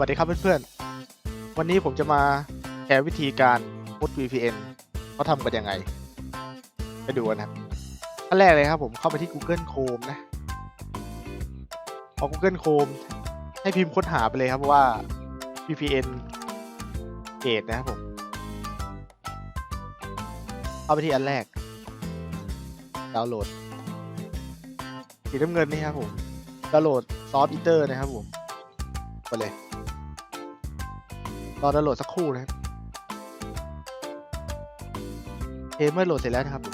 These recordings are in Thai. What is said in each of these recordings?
วัสดีครับเพื่อนๆ วันนี้ผมจะมาแชร์วิธีการมุด VPN เขาทำกันยังไง ไปดูกันครับขั้นแรกเลยครับผมเข้าไปที่ Google Chrome นะพอ Google Chrome ให้พิมพ์ค้นหาไปเลยครับว่า VPN Gate นะครับผมเข้าไปที่อันแรก ดาวน์โหลดสีน้ำเงินนี่ครับผมดาวน์โหลดซอฟต์อีเตอร์นะครับผมไปเลย รอดาวน์โหลดสักครู่นะครับเคเมื่อโหลดเสร็จแล้วนะครับ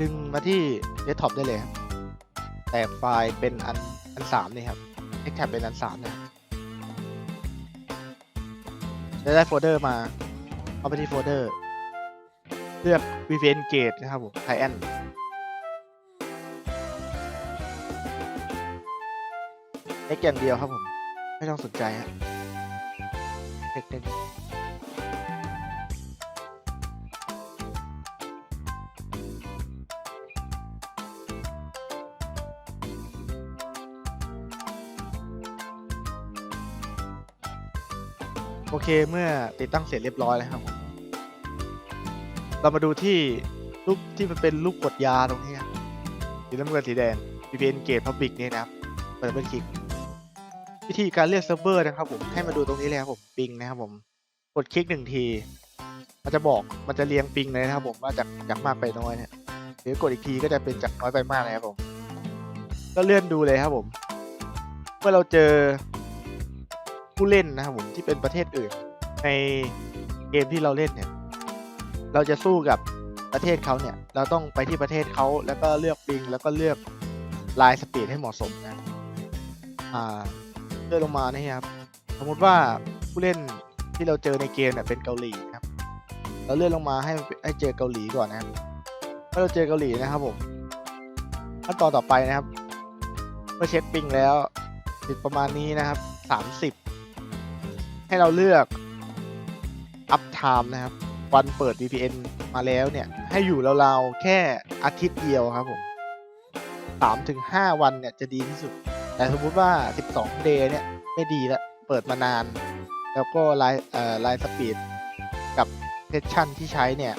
ดึงมาที่เดสก์ท็อปได้เลยครับ แตกไฟล์เป็นอันอันสามนี่ครับเอ็กแท็บเป็นอันสามนะครับจะได้โฟลเดอร์มาเอาไปที่โฟลเดอร์ เลือก VPN Gate นะครับผม Client เอ็กอย่างเดียวครับผม ไม่ต้องสนใจฮะเอ็กเอ็กโอเคเมื่อติดตั้งเสร็จเรียบร้อยแล้วครับผมเรามาดูที่รูปที่มันเป็นรูปกดยาตรงนี้สีน้ำเงินสีแดง VPN Gate Public นี่นะครับเปิดเป็นคลิก วิธีการเลือกเซิร์ฟเวอร์นะครับผมให้มาดูตรงนี้เลยครับผมปิงนะครับผมกดคลิกหนึ่งที มันจะบอกมันจะเรียงปิงเลยนะครับผมว่าจากจากมากไปน้อยเนี่ยหรือกดอีกทีก็จะเป็นจากน้อยไปมากเลยครับผม ก็เลื่อนดูเลยครับผมเมื่อเราเจอผู้เล่นนะครับผมที่เป็นประเทศอื่น ในเกมที่เราเล่นเนี่ย เราจะสู้กับประเทศเขาเนี่ย เราต้องไปที่ประเทศเขาแล้วก็เลือกปิงแล้วก็เลือกลายสปีดให้เหมาะสมนะอ่า เลื่อนลงมานะครับสมมติว่าผู้เล่นที่เราเจอในเกมเนี่ยเป็นเกาหลีครับ เราเลื่อนลงมาให้ให้เจอเกาหลีก่อนนะครับเมื่อเราเจอเกาหลีนะครับผมขั้นตอนต่อไปนะครับเมื่อเช็คปิงแล้วติดประมาณนี้นะครับสามสิบให้เราเลือกอัพไทม์นะครับ วันเปิด VPN มาแล้วเนี่ย ให้อยู่เราๆแค่อาทิตย์เดียวครับผมสามถึงห้าวันเนี่ยจะดีที่สุด แต่สมมุติว่า 12 เดย์เนี่ย ไม่ดีแล้ว เปิดมานาน แล้วก็ไลน์เอ่อไลน์สปีดกับเซสชั่นที่ใช้เนี่ย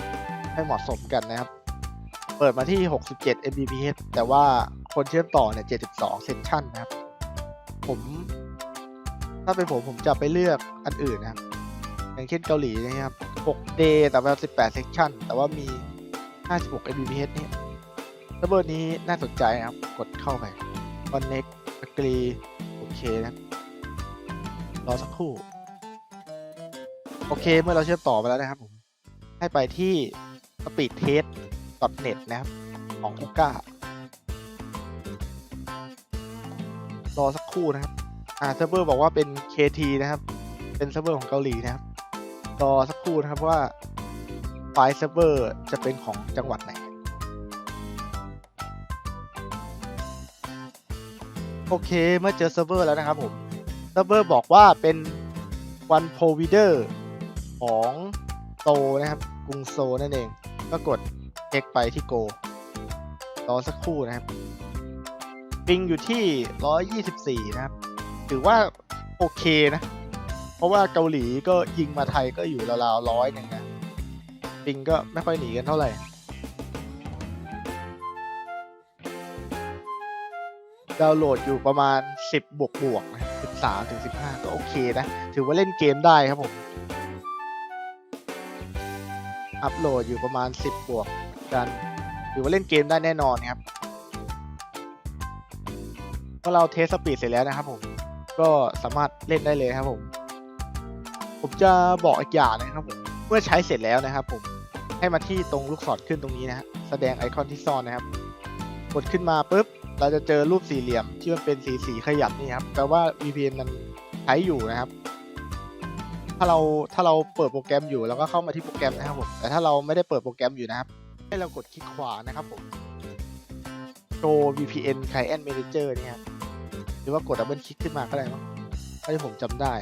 ไม่เหมาะสมกันนะครับ เปิดมาที่ 67 Mbps แต่ว่าคนเชื่อมต่อเนี่ย 72 เซสชั่นนะครับ ผม ถ้าเป็นผมผมจะไปเลือกอันอื่นนะครับ อย่างเช่นเกาหลีนะครับ 6 day แต่ว่า18 เซสชั่น แต่ว่ามี 56 Mbps เนี่ยระเบิดนี้น่าสนใจนะครับ กดเข้าไป connect agree โอเคนะครับรอสักครู่ โอเคเมื่อเราเชื่อมต่อไปแล้วนะครับผม ให้ไปที่ speedtest.net นะครับ ของ k u k a รอสักครู่นะครับ อ่าเซิร์ฟเวอร์บอกว่าเป็น KT นะครับ เป็นเซิร์ฟเวอร์ของเกาหลีนะครับ รอสักครู่นะครับว่าไฟล์เซิร์ฟเวอร์จะเป็นของจังหวัดไหน โอเคเมื่อเจอเซิร์ฟเวอร์แล้วนะครับผมเซิร์ฟเวอร์บอกว่าเป็น one provider ของโตนะครับกรุงโซนั่นเอง ก็กดเช็คไปที่ Go รอสักครู่นะครับปิงอยู่ที่ 124 นะครับ ถือว่าโอเคนะ เพราะว่าเกาหลีก็ยิงมาไทยก็อยู่ราวๆร้อยหนึ่งนะปิงก็ไม่ค่อยหนีกันเท่าไหร่ ดาวน์โหลดอยู่ประมาณ 10 บวกบวกนะ13ถึง15 ก็โอเคนะ ถือว่าเล่นเกมได้ครับผม อัพโหลดอยู่ประมาณ 10 บวกกันถือว่าเล่นเกมได้แน่นอนครับเมื่อเราเทสสปีดเสร็จแล้วนะครับผม ก็สามารถเล่นได้เลยครับผม ผมจะบอกอีกอย่างนะครับผม เมื่อใช้เสร็จแล้วนะครับผมให้มาที่ตรงลูกศรขึ้นตรงนี้นะฮะ แสดงไอคอนที่ซ่อนนะครับ กดขึ้นมาปุ๊บ เราจะเจอรูปสี่เหลี่ยมที่มันเป็นสีสีขยับนี่ครับแปลว่า VPN มันใช้อยู่นะครับ ถ้าเราถ้าเราเปิดโปรแกรมอยู่เราก็เข้ามาที่โปรแกรมนะครับผมแต่ถ้าเราไม่ได้เปิดโปรแกรมอยู่นะครับ ให้เรากดคลิกขวานะครับผม Show VPN Client Manager เนี่ยครับหรือว่ากดดับเบิลคลิกขึ้นมาก็ได้มั้งถ้าที่ผมจำได้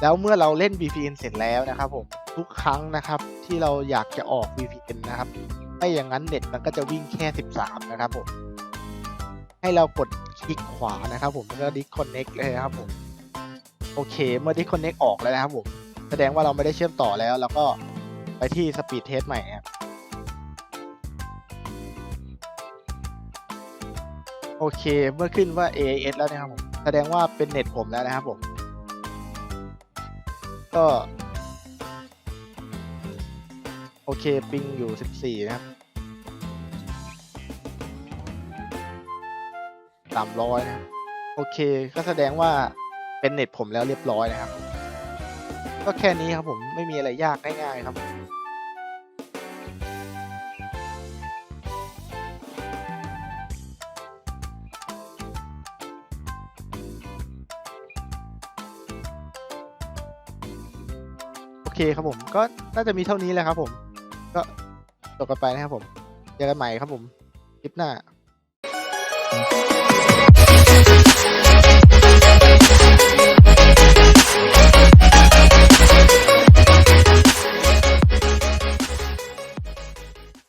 แล้วเมื่อเราเล่น VPN เสร็จแล้วนะครับผมทุกครั้งนะครับที่เราอยากจะออก VPN นะครับไม่อย่างนั้นเน็ตมันก็จะวิ่งแค่ 13 นะครับผม ให้เรากดคลิกขวานะครับผมแล้วก็ disconnect เลยครับผมโอเค เมื่อที่คอนเน็กออกแล้วนะครับผมแสดงว่าเราไม่ได้เชื่อมต่อแล้ว แล้วก็ไปที่สปีดเทสใหม่ครับโอเค เมื่อขึ้นว่า AIS แล้วนะครับผมแสดงว่าเป็นเน็ตผมแล้วนะครับผม ก็ โอเค ปิงอยู่ 14 นะครับ สามร้อยนะครับโอเค ก็แสดงว่าเป็นเน็ตผมแล้วเรียบร้อยนะครับ ก็แค่นี้ครับผมไม่มีอะไรยากง่ายๆครับโอเคครับผมก็น่าจะมีเท่านี้แหละครับผม ก็จบกันไปนะครับผมเจอกันใหม่ครับผม คลิปหน้า